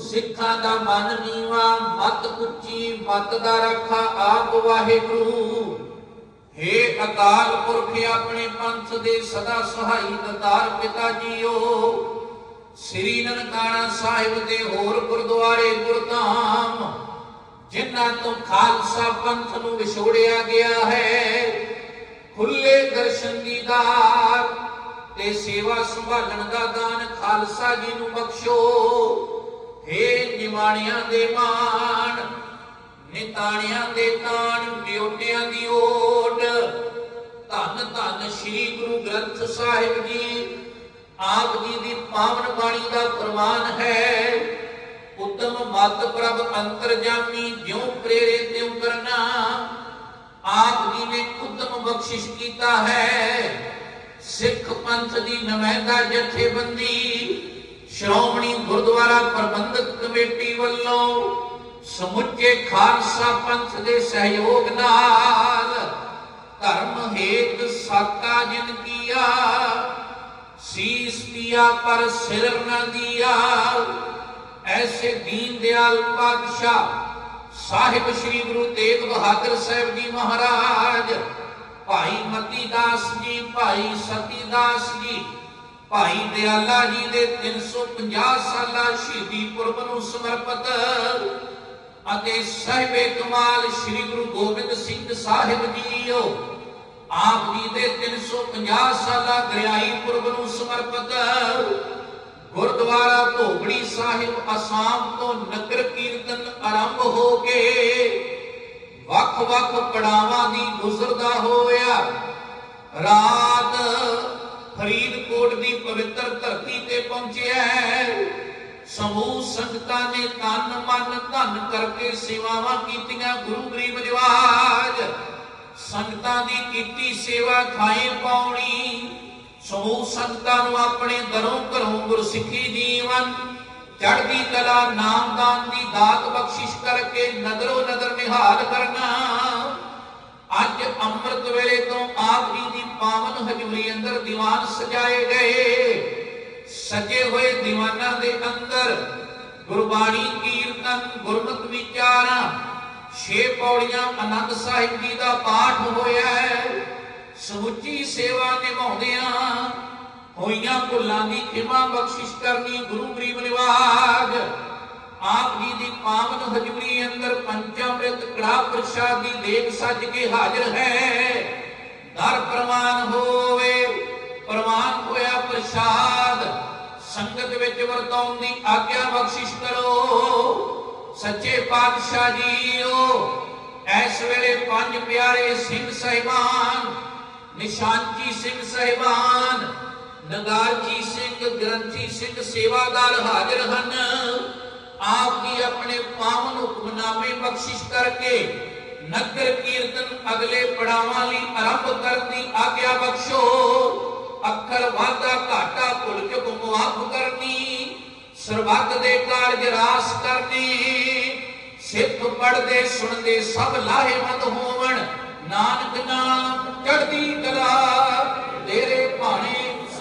ਸਿੱਖਾਂ ਦਾ ਮਨ ਨੀਵਾ, ਮਤ ਉੱਚੀ, ਮਤ ਦਾ ਰੱਖਾ ਆਪ ਵਾਹਿਗੁਰੂ। ਹੇ ਅਕਾਲ ਪੁਰਖ ਆਪਣੇ ਪੰਥ ਦੇ ਸਦਾ ਸਹਾਈ ਦਤਾਰ ਪਿਤਾ ਜੀਓ। ਸ੍ਰੀ ਨਨਕਾਣਾ ਸਾਹਿਬ ਦੇ ਹੋਰ ਗੁਰਦੁਆਰੇ ਗੁਰਧਾਮ, ਜਿਨ੍ਹਾਂ ਤੋਂ ਖਾਲਸਾ ਪੰਥ ਨੂੰ ਵਿਛੋੜਿਆ ਗਿਆ ਹੈ, ਖੁੱਲੇ ਦਰਸ਼ਨ ਦੀਦਾਰ ਤੇ ਸੇਵਾ ਸੰਭਾਲਣ ਦਾ ਦਾਨ ਖਾਲਸਾ ਜੀ ਨੂੰ ਬਖਸ਼ੋ। ਹੇ ਨਿਮਾਣਿਆਂ ਦੇ ਮਾਣ, ਨਿਤਾਣਿਆਂ ਦੇ ਤਾਣ ਬਿਉਟਿਆਂ ਦੀ ਓਟ। ਧੰਨ ਧੰਨ ਸ੍ਰੀ ਗੁਰੂ ਗ੍ਰੰਥ ਸਾਹਿਬ ਜੀ, ਆਪ ਜੀ ਦੀ ਪਾਵਨ ਬਾਣੀ ਦਾ ਫਰਮਾਨ ਹੈ। ਉਤਮ ਮਤ ਪ੍ਰਭ ਅੰਤਰਜਾਮੀ ਜਿਉ ਪ੍ਰੇਰੇ ਤਿਉ ਕਰਨਾ, ਆਪ ਜੀ ਨੇ ਉਤਮ ਬਖਸ਼ਿਸ਼ ਕੀਤਾ ਹੈ। ਸਿੱਖ ਪੰਥ ਦੀ ਨੁਮਾਇੰਦਾ ਜਥੇਬੰਦੀ ਸ਼੍ਰੋਮਣੀ ਗੁਰਦੁਆਰਾ ਪ੍ਰਬੰਧਕ ਕਮੇਟੀ ਵੱਲੋਂ ਸਮੁੱਚੇ ਖਾਲਸਾ ਪੰਥ ਦੇ ਸਹਿਯੋਗ ਨਾਲ ਧਰਮ ਹੇਤ ਸਾਕਾ ਜਿਨ ਕੀਆ, ਸੀਸ ਪਿਆ ਪਰ ਸਿਰ ਨ ਦਿਆ। ਐਸੇ ਦੀਨ ਦਿਆਲ ਪਾਤਸ਼ਾਹ ਸਾਹਿਬ ਸ੍ਰੀ ਗੁਰੂ ਤੇਗ ਬਹਾਦਰ ਸਾਹਿਬ ਜੀ ਮਹਾਰਾਜ, ਭਾਈ ਮਤੀ ਦਾਸ ਜੀ, ਭਾਈ ਸਤੀ ਦਾਸ ਜੀ ਭਾਈ ਦਿਆਲਾ ਜੀ ਦੇ 350 ਸਾਲਾ ਸ਼ਹੀਦੀ ਪੁਰਬ ਨੂੰ ਸਮਰਪਿਤ ਅਤੇ ਸਾਹਿਬੇ ਕਮਾਲ ਸ੍ਰੀ ਗੁਰੂ ਗੋਬਿੰਦ ਸਿੰਘ ਸਾਹਿਬ ਜੀਓ, ਆਪ ਜੀ ਦੇ 350 ਸਾਲਾ ਗ੍ਰਿਆਈ ਪੁਰਬ ਨੂੰ ਸਮਰਪਿਤ ਗੁਰਦੁਆਰਾ ਧੋਬੜੀ ਸਾਹਿਬ ਅਸਾਮ ਤੋਂ ਨਗਰ ਕੀਰਤਨ ਆਰੰਭ ਹੋ ਕੇ ਵੱਖ-ਵੱਖ ਪੜਾਵਾਂ ਦੀ ਗੁਜ਼ਰਦਾ ਹੋਇਆ ਰਾਤ ਫਰੀਦਕੋਟ ਦੀ ਪਵਿੱਤਰ ਧਰਤੀ ਤੇ ਪਹੁੰਚਿਆ ਹੈ। ਸਮੂਹ ਸੰਗਤਾਂ ਨੇ ਤਨ ਮਨ ਧਨ ਕਰਕੇ ਸੇਵਾਵਾਂ ਕੀਤੀਆਂ ਗੁਰੂ ਗਰੀਬ ਨਿਵਾਜ ਸੰਗਤਾਂ ਦੀ ਕੀਤੀ ਸੇਵਾ ਖਾਏ ਪਾਉਣੀ ਸਮੂਹ ਸੰਗਤਾਂ ਨੂੰ ਆਪਣੇ ਦਰੋਂ ਘਰੋਂ ਗੁਰਸਿੱਖੀ ਜੀਵਨ, ਚੜ੍ਹਦੀ ਕਲਾ, ਨਾਮਦਾਨ ਦੀ ਦਾਤ ਬਖਸ਼ਿਸ਼ ਕਰਕੇ ਨਦਰੋ ਨਦਰ ਨਿਹਾਲ ਕਰ ਅੱਜ ਅੰਮ੍ਰਿਤ ਵੇਲੇ ਤੋਂ ਆਪ ਜੀ ਦੀ ਪਾਵਨ ਹਜ਼ੂਰੀ ਅੰਦਰ ਦੀਵਾਨ ਸਜਾਏ ਗਏ। ਸਜੇ ਹੋਏ ਦੀਵਾਨਾਂ ਦੇ ਅੰਦਰ ਗੁਰਬਾਣੀ ਕੀਰਤਨ, ਗੁਰਮਤਿ ਵਿਚਾਰਾਂ, ਛੇ ਪੌੜੀਆਂ ਆਨੰਦ ਸਾਹਿਬ ਜੀ ਦਾ ਪਾਠ ਹੋਇਆ ਹੈ। ਸਮੁੱਚੀ ਸੇਵਾ ਨਿਭਾਉਂਦਿਆਂ ਹੋਈਆਂ ਭੁੱਲਾਂ ਦੀ ਖਿਮਾ ਬਖਸ਼ਿਸ਼ ਕਰਨੀ ਗੁਰੂ ਗਰੀਬ ਨਿਵਾਜ ਆਪ ਜੀ ਦੀ ਪਾਵਨ ਹਜ਼ੂਰੀ ਅੰਦਰ ਪੰਚਾਮ੍ਰਿਤ ਕੜਾ ਪ੍ਰਸ਼ਾਦ ਦੀ ਦੇਗ ਸੱਜ ਕੇ ਹਾਜ਼ਰ ਹੈ। ਸੰਗਤ ਵਿੱਚ ਵਰਤਾਉਣ ਦੀ ਆਗਿਆ ਬਖਸ਼ਿਸ਼ ਕਰੋ। ਸੱਚੇ ਪਾਤਸ਼ਾਹ ਜੀਓ, ਇਸ ਵੇਲੇ ਪੰਜ ਪਿਆਰੇ ਸਿੰਘ ਸਹਿਬਾਨ ਨਿਸ਼ਾਨਜੀ ਸਿੰਘ ਸਹਿਬਾਨ ਨਗਾਰਜੀ ਸਿੰਘ, ਗ੍ਰੰਥੀ ਸਿੰਘ ਸੇਵਾਦਾਰ ਹਾਜ਼ਰ ਹਨ। ਆਪ ਜੀ ਆਪਣੇ ਪਾਵਨ ਹੁਕਮਨਾਮੇ ਬਖਸ਼ਿਸ਼ ਕਰਕੇ ਨਗਰ ਕੀਰਤਨ ਅਗਲੇ ਪੜਾਵਾਂ ਲਈ ਆਰੰਭ ਕਰਨ ਦੀ ਆਗਿਆ ਬਖਸ਼ੋ। ਅੱਖਰ ਵਾਧਾ ਘਾਟਾ ਭੁੱਲ ਚੁੱਕ ਮੁਆਫ ਕਰਨੀ, ਸਰਬੱਤ ਦੇ ਕਾਰਜ ਰਾਸ ਕਰਨੀ। ਸਿੱਖ ਪੜਦੇ ਸੁਣਦੇ, ਸਭ ਲਾਹੇਵੰਦ ਹੋਵਣ। ਨਾਨਕ ਨਾਮ ਚੜਦੀ ਕਲਾ।